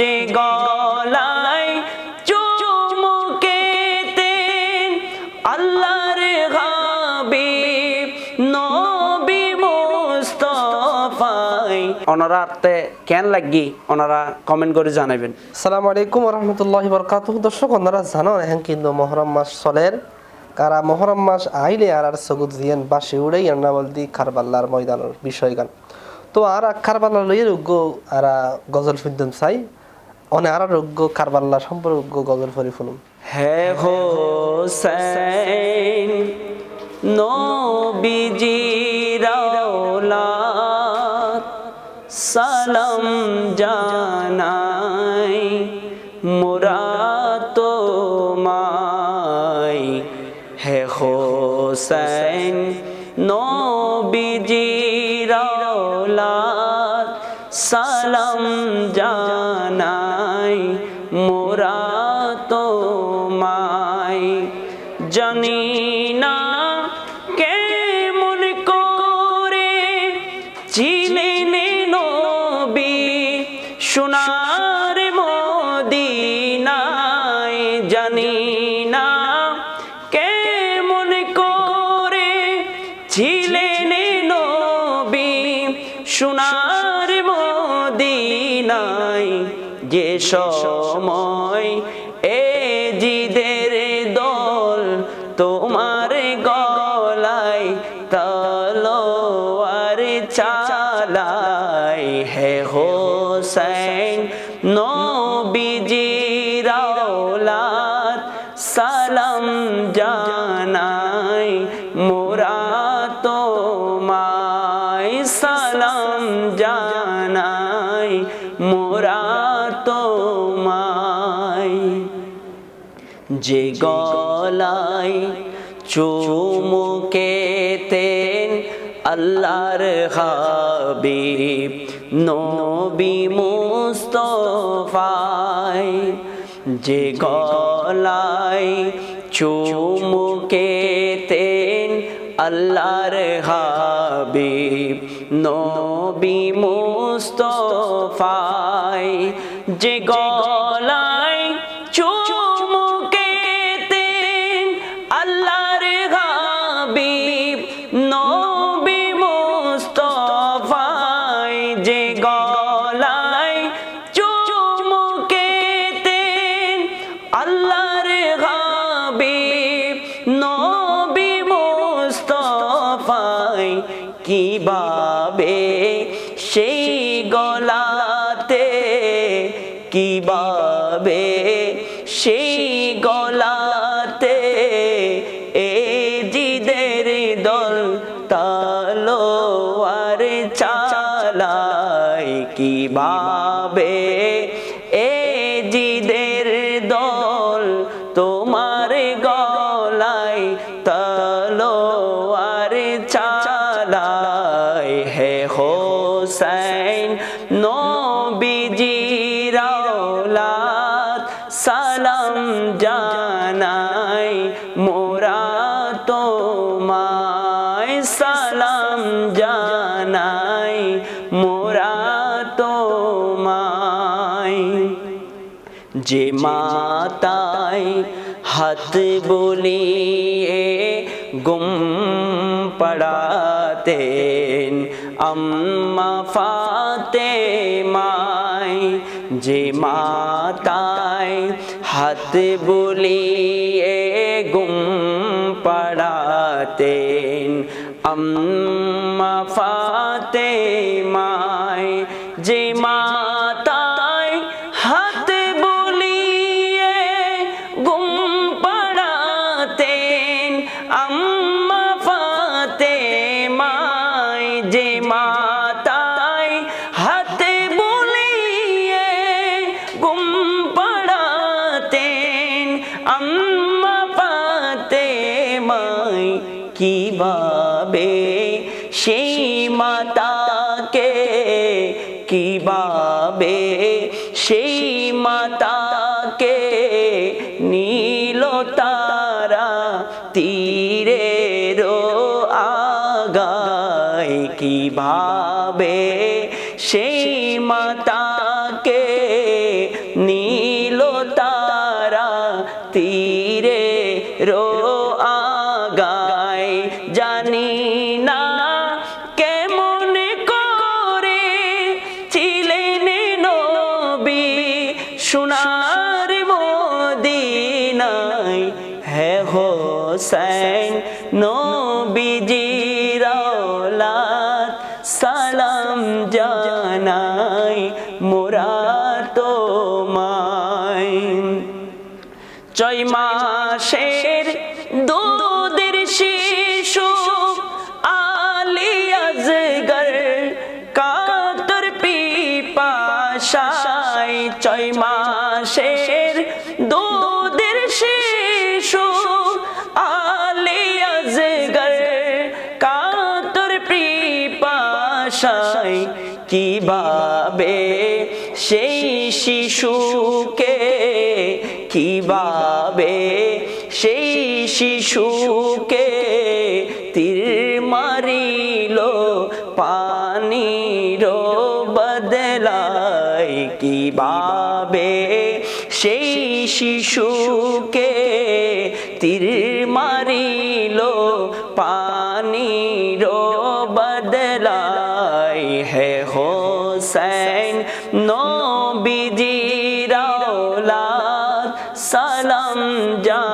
যে গলায় চুমুকেতে আল্লাহর হাবিব নবী মুস্তফাই। ওনারা তে কেন লাগি? ওনারা কমেন্ট করে জানাবেন। আসসালামু আলাইকুম রহমতুল্লাহ বরকাত দর্শক ওনারা জানো এখন কিন্তু মহরম মাস চলের। কারা মহরম মাস আইলে আর আর সগুদ জিয়ান বাসে উড়াই আন্না বলদি খারবাল্লার ময়দানের বিষয় গান তো আর খারবাল্লা লইয়ে রোগ্য আর গজল শুনতাম চাই। অনে আর রোগ্য খারবাল্লা সম্পর্ক গজল ফরি শুনুম হে হোসেন, নবীজির সালাম জানাই মোরা তোমায়। হে হোসেন আওলাদ সালাম জানাই মোরা তোমায়। জানি না কেমন করে চিনেন নবী সোনার মদিনায়। জানি সময়। এ জিদের দল তোমার গলায়, তলোয়ার চালায়। হে হোসেন নবীজির আওলাদ, সালাম জানাই মোরা যে গলায় চুমুকেতেন আল্লাহর হাবিব, নবী মুস্তফায় যে গলায় চুমুকেতেন আল্লাহর হাবিব, নবী মুস্তফায় যে গলায় কীভাবে সেই গলাতে? কীভাবে সেই গলাতে? এ জিদের দল তালোয়ার চালায় কীভাবে এ জিদের দল তোমার গলায় তলোয়ার চালায় সালাম জানাই মোরা তোমায়। যে মাতায় হাত বলিয়ে গুম পড়াতেন, আম্মা ফাতে মাই যে মাতায় হাত বলিয়ে গুম পড়াতেন আম্মা ফাতে মাই যে মাতায় কীভাবে সেই মাতাকে নীল তারা তীরে রো আগায়? কীভাবে সেই মাতাকে নীল তারা তীরে রো সোনার মদিনায় হে হোসেন নবীজির আওলাদ সালাম জানাই মোরা পিপাসায় ছয় মাসের দুধের শিশু আলিয়াজগর কাতর পিপাসায় কীভাবে সেই শিশুকে কীভাবে সেই শিশুকে কীভাবে সেই শিশুকে তীর মারিল পানির বদলায়? হে হোসেন নবীজির সালাম জানাই।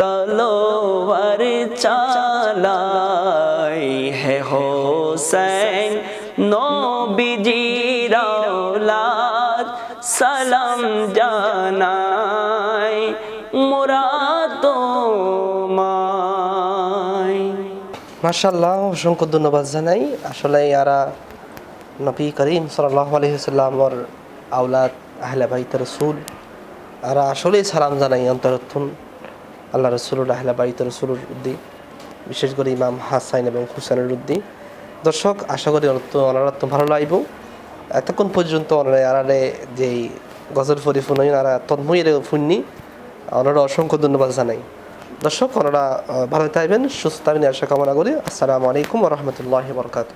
তলোয়ার চালাই হে হোসেন নবীজির আওলাদ সালাম জানাই মোরা মাশাল্লাহ অসংখ্য ধন্যবাদ জানাই। আসলে ইয়ারা নবী করিম সাল্লাহ আলহিসাল্লামর আউলাদ আহলে বাইত রসুল, আর আসলেই সালাম জানাই অন্তরক্ষণ আল্লাহ রসুল আহলে বাইত রসুলের উদ্দি, বিশেষ করে ইমাম হাসাইন এবং হুসেনের উদ্দি। দর্শক, আশা করি ওনারা তো ভালো লাগব এতক্ষণ পর্যন্ত ওনারা আরারে যেই গজল ফরি ফুনই ওনারা তন্ময়ের ফুননি। ওনারা অসংখ্য ধন্যবাদ জানাই। দর্শক, ওনারা ভালো থাকবেন, সুস্থ থাকবেন আশা কামনা করি। আসসালামু আলাইকুম রহমতুল্লাহ বরকাত